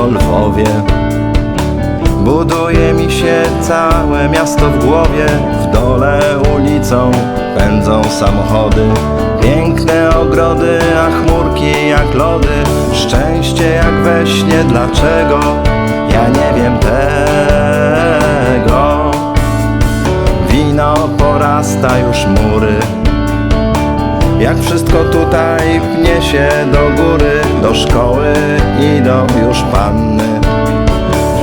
o Lwowie Buduje mi się całe miasto w głowie. W dole ulicą pędzą samochody. Piękne ogrody, a chmurki jak lody. Szczęście jak we śnie, dlaczego? Ja nie wiem tego. Wino porasta już mury. Jak wszystko tutaj pnie się do góry Do szkoły idą już panny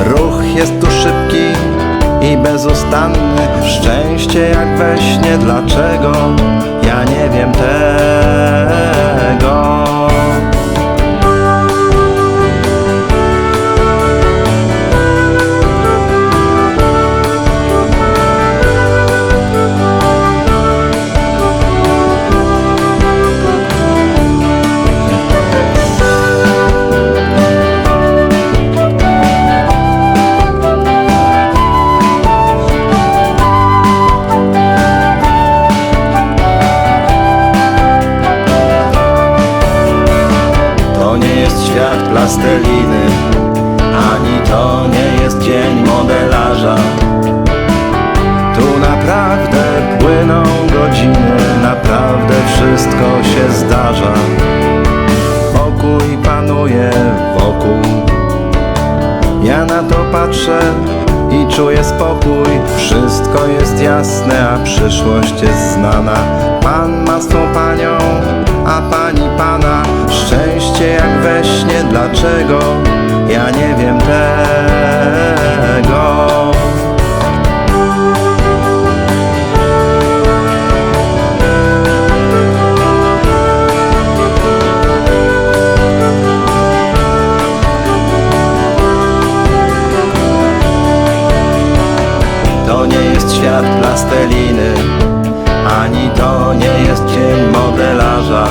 Ruch jest tu szybki i bezustanny Szczęście jak we śnie, dlaczego? Ja nie wiem tego świat plasteliny. Ani to nie jest dzień modelarza. Tu naprawdę płyną godziny Naprawdę wszystko się zdarza. Pokój panuje wokół. Ja na to patrzę i czuję spokój. Wszystko jest jasne, a przyszłość jest znana. Pan ma swą panią, a pani pana Szczęście jak we śnie, dlaczego? Ja nie wiem tego To nie jest świat plasteliny Ani to nie jest dzień modelarza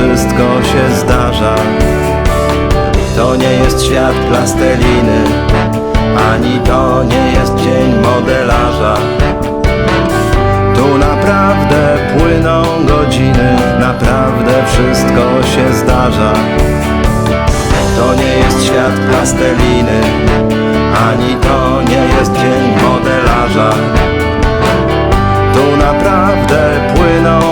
wszystko się zdarza. To nie jest świat plasteliny Ani to nie jest dzień modelarza. Tu naprawdę płyną godziny Naprawdę wszystko się zdarza. To nie jest świat plasteliny Ani to nie jest dzień modelarza. Tu naprawdę płyną